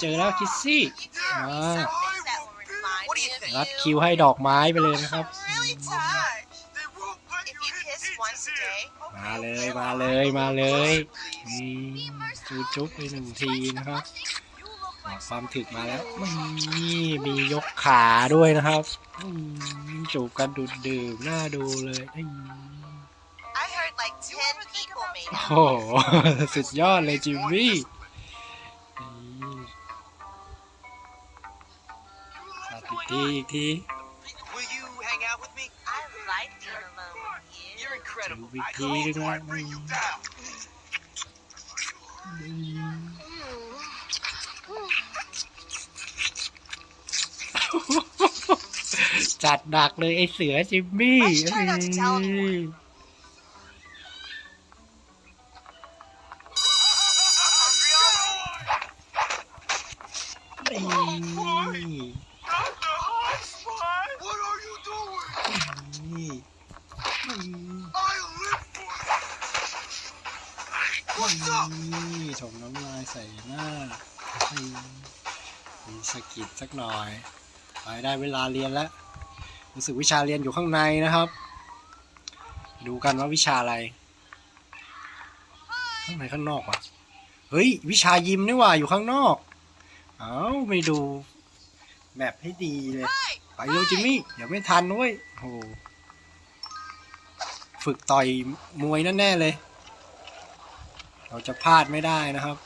เจอแล้วคิสซี่ There Ah. I Something that will will be. remind What do you me of think? รัด you. คิวให้ดอกไม้ไปเลยนะครับ Really touch. They won't let If you you hit kiss pizza once a here. day, มาเลยมาเลยมาเลยนี่ Please. จูจุ๊บไปหนึ่งทีนะครับ You look ออก like ความถึกมาแล้วนี่มียกขาด้วยนะครับอืมจูบกันดูดดื่มน่าดูเลยอืม I heard like ten people made โอ้ out. โหสุดยอดเลยจิมมี่ สาธิตทีอีกที Will you hang out with me? I like being alone with you. You're incredible. Big I T told you nữa. I'd bring you down. จัดหนักเลยไอเสือจิมมี่ Let's try not to tell anyone. นี่ Not นี่ถมน้ำลายใส่หน้ามีสะกิดสักหน่อยไปได้เวลาเรียนแล้ว รู้สึกวิชาเรียนอยู่ข้างในนะครับ ดูกันว่าวิชาอะไร ข้างในข้างนอกวะเฮ้ย วิชายิมนี่ว่าอยู่ข้างนอก เอ้าไม่ดูแบบให้ดีเลย ไปเร็วจิมมี่เดี๋ยวไม่ทันเว้ยโอ้โหฝึกต่อยมวยแน่เลย เราจะพลาดไม่ได้นะครับ